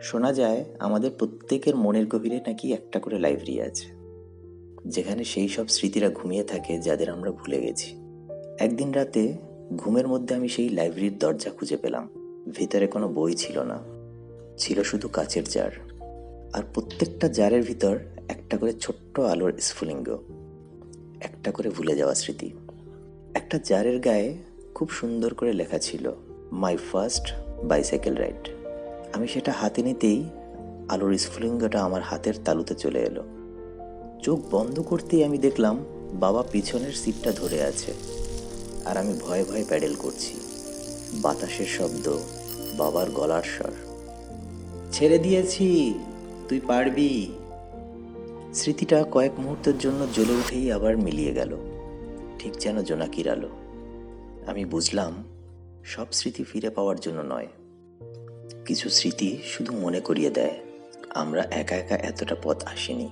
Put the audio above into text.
শোনা যায়, আমাদের প্রত্যেকের মনের গভীরে নাকি একটা করে লাইব্রেরি আছে, যেখানে সেই সব স্মৃতিরা ঘুমিয়ে থাকে যাদের আমরা ভুলে গেছি। একদিন রাতে ঘুমের মধ্যে আমি সেই লাইব্রেরির দরজা খুঁজে পেলাম। ভিতরে কোনো বই ছিল না, ছিল শুধু কাচের জার। আর প্রত্যেকটা জারের ভিতর একটা করে ছোট্ট আলোর স্ফুলিঙ্গ, একটা করে ভুলে যাওয়া স্মৃতি। একটা জারের গায়ে খুব সুন্দর করে লেখা ছিল মাই ফার্স্ট বাইসাইকেল রাইড আমি সেটা হাতে নিতেই আলোর স্ফুলিঙ্গটা আমার হাতের তালুতে চলে এলো। চোখ বন্ধ করতেই আমি দেখলাম বাবা পিছনের সিটটা ধরে আছে আর আমি ভয়ে ভয়ে প্যাডেল করছি। বাতাসের শব্দ, বাবার গলার স্বর। ছেড়ে দিয়েছি, তুই পারবি। স্মৃতিটা কয়েক মুহূর্তের জন্য জ্বলে উঠেই আবার মিলিয়ে গেল। ঠিক যেন জোনাকির আলো। আমি বুঝলাম, সব স্মৃতি ফিরে পাওয়ার জন্য নয়। কিছু স্মৃতি শুধু মনে করিয়ে দেয় আমরা একা একা এতটা পথ আসিনি।